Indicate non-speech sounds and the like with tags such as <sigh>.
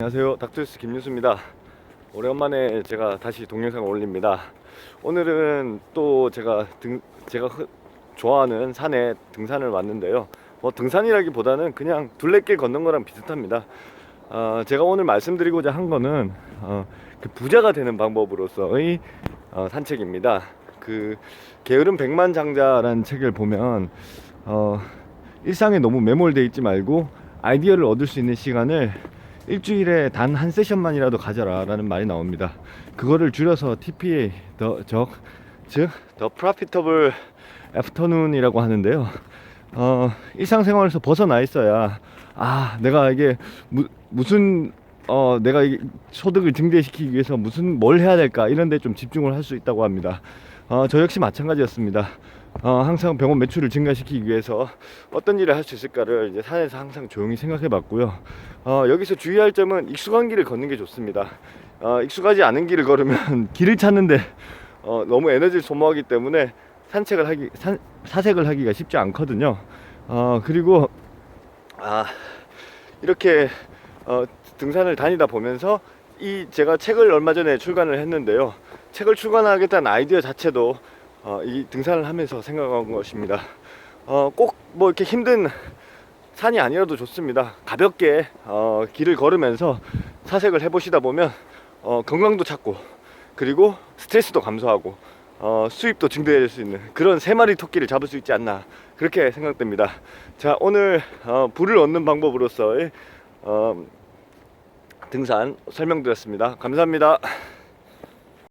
안녕하세요. 닥터스 김윤수입니다. 오랜만에 제가 다시 동영상을 올립니다. 오늘은 또 제가 등 제가 흔- 좋아하는 산에 등산을 왔는데요. 뭐 등산이라기보다는 그냥 둘레길 걷는 거랑 비슷합니다. 어, 제가 오늘 말씀드리고자 한 거는 어, 그 부자가 되는 방법으로서의 어, 산책입니다. 그 게으른 백만 장자라는 책을 보면 어, 일상에 너무 매몰돼 있지 말고 아이디어를 얻을 수 있는 시간을 일주일에 단 한 세션만이라도 가져라 라는 말이 나옵니다. 그거를 줄여서 TPA 더, 적, 즉 The Profitable Afternoon이라고 하는데요. 어, 일상생활에서 벗어나 있어야 아 내가 이게 무, 무슨 어, 내가 이 소득을 증대시키기 위해서 무슨 뭘 해야 될까 이런 데 좀 집중을 할 수 있다고 합니다 어, 저 역시 마찬가지였습니다 어, 항상 병원 매출을 증가시키기 위해서 어떤 일을 할 수 있을까를 이제 산에서 항상 조용히 생각해 봤고요. 어, 여기서 주의할 점은 익숙한 길을 걷는 게 좋습니다. 어, 익숙하지 않은 길을 걸으면 <laughs> 길을 찾는데 어, 너무 에너지를 소모하기 때문에 산책을 하기, 산, 사색을 하기가 쉽지 않거든요. 어, 그리고 아, 이렇게 어, 등산을 다니다 보면서 이 제가 책을 얼마 전에 출간을 했는데요. 책을 출간하겠다는 아이디어 자체도 어, 이 등산을 하면서 생각한 것입니다. 어, 꼭 뭐 이렇게 힘든 산이 아니라도 좋습니다. 가볍게 어, 길을 걸으면서 사색을 해보시다 보면 어, 건강도 찾고 그리고 스트레스도 감소하고 어, 수입도 증대할 수 있는 그런 세 마리 토끼를 잡을 수 있지 않나 그렇게 생각됩니다. 자 오늘 어, 불을 얻는 방법으로서의 어, 등산 설명드렸습니다. 감사합니다.